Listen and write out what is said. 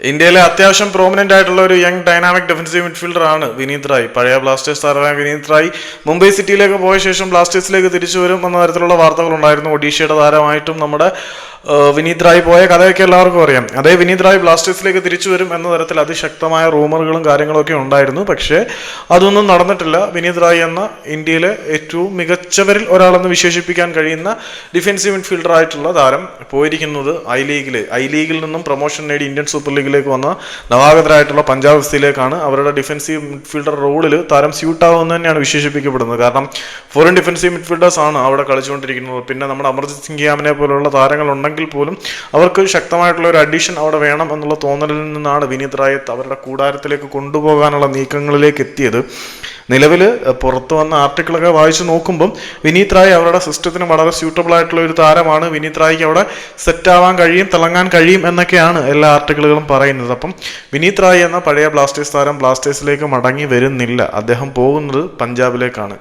ഇന്ത്യയിലെ അത്യാവശ്യം പ്രോമിനന്റ് ആയിട്ടുള്ള ഒരു യങ് ഡൈനാമിക് ഡിഫൻസീവ് മിഡ്ഫീൽഡർ ആണ് വിനീത് റായ്. പഴയ ബ്ലാസ്റ്റേഴ്സ് താരമായ വിനീത് റായ് മുംബൈ സിറ്റിയിലേക്ക് പോയ ശേഷം ബ്ലാസ്റ്റേഴ്സിലേക്ക് തിരിച്ചു വരും എന്ന തരത്തിലുള്ള വാർത്തകൾ ഉണ്ടായിരുന്നു ഒഡീഷയുടെ താരമായിട്ടും നമ്മുടെ വിനീത് റായ് പോയ കഥയൊക്കെ എല്ലാവർക്കും അറിയാം. അതേ വിനീത് റായ് ബ്ലാസ്റ്റേഴ്സിലേക്ക് തിരിച്ചു വരും എന്ന തരത്തിൽ അതിശക്തമായ റൂമറുകളും കാര്യങ്ങളൊക്കെ ഉണ്ടായിരുന്നു. പക്ഷേ അതൊന്നും നടന്നിട്ടില്ല. വിനീത് റായ് എന്ന ഇന്ത്യയിലെ ഏറ്റവും മികച്ചവരിൽ ഒരാളെന്ന് വിശേഷിപ്പിക്കാൻ കഴിയുന്ന ഡിഫൻസീവ് മിഡ്ഫീൽഡർ ആയിട്ടുള്ള താരം പോയിരിക്കുന്നത് ഐ ലീഗിൽ ഐ ലീഗിൽ നിന്നും പ്രൊമോഷൻ നേടി ഇന്ത്യൻ സൂപ്പർ ലീഗിലേക്ക് വന്ന നവാഗതരായിട്ടുള്ള പഞ്ചാബ് എഫ്സിയിലേക്കാണ് അവരുടെ ഡിഫൻസീവ് മിഡ്ഫീൽഡർ റോളിൽ താരം സ്യൂട്ടാവുമെന്ന് തന്നെയാണ് വിശേഷിപ്പിക്കപ്പെടുന്നത്. കാരണം ഫോറിൻ ഡിഫൻസീവ് മിഡ്ഫീൽഡേഴ്സ് ആണ് അവിടെ കളിച്ചുകൊണ്ടിരിക്കുന്നത്. പിന്നെ നമ്മുടെ അമർജിത് സിംഗ് യാമിനെ പോലുള്ള താരങ്ങൾ ഉണ്ടെങ്കിൽ പോലും അവർക്ക് ശക്തമായിട്ടുള്ള ഒരു അഡീഷൻ അവിടെ വേണം എന്നുള്ള തോന്നലിൽ നിന്നാണ് വിനീത് റായത്ത് അവരുടെ കൂടാരത്തിലേക്ക് കൊണ്ടുപോകാനുള്ള നീക്കങ്ങളിലേക്ക് എത്തിയത്. നിലവിൽ പുറത്തു വന്ന ആർട്ടിക്കിളൊക്കെ വായിച്ചു നോക്കുമ്പം വിനീത് റായ് അവരുടെ സിസ്റ്റത്തിന് വളരെ സ്യൂട്ടബിൾ ആയിട്ടുള്ള ഒരു താരമാണ്. വിനീത് റായ്ക്ക് അവിടെ സെറ്റ് ആവാൻ കഴിയും തിളങ്ങാൻ കഴിയും എന്നൊക്കെയാണ് എല്ലാ ആർട്ടിക്കിളുകളും പറയുന്നത്. അപ്പം വിനീത് റായ് എന്ന പഴയ ബ്ലാസ്റ്റേഴ്സ് താരം ബ്ലാസ്റ്റേഴ്സിലേക്ക് മടങ്ങി വരുന്നില്ല. അദ്ദേഹം പോകുന്നത് പഞ്ചാബിലേക്കാണ്.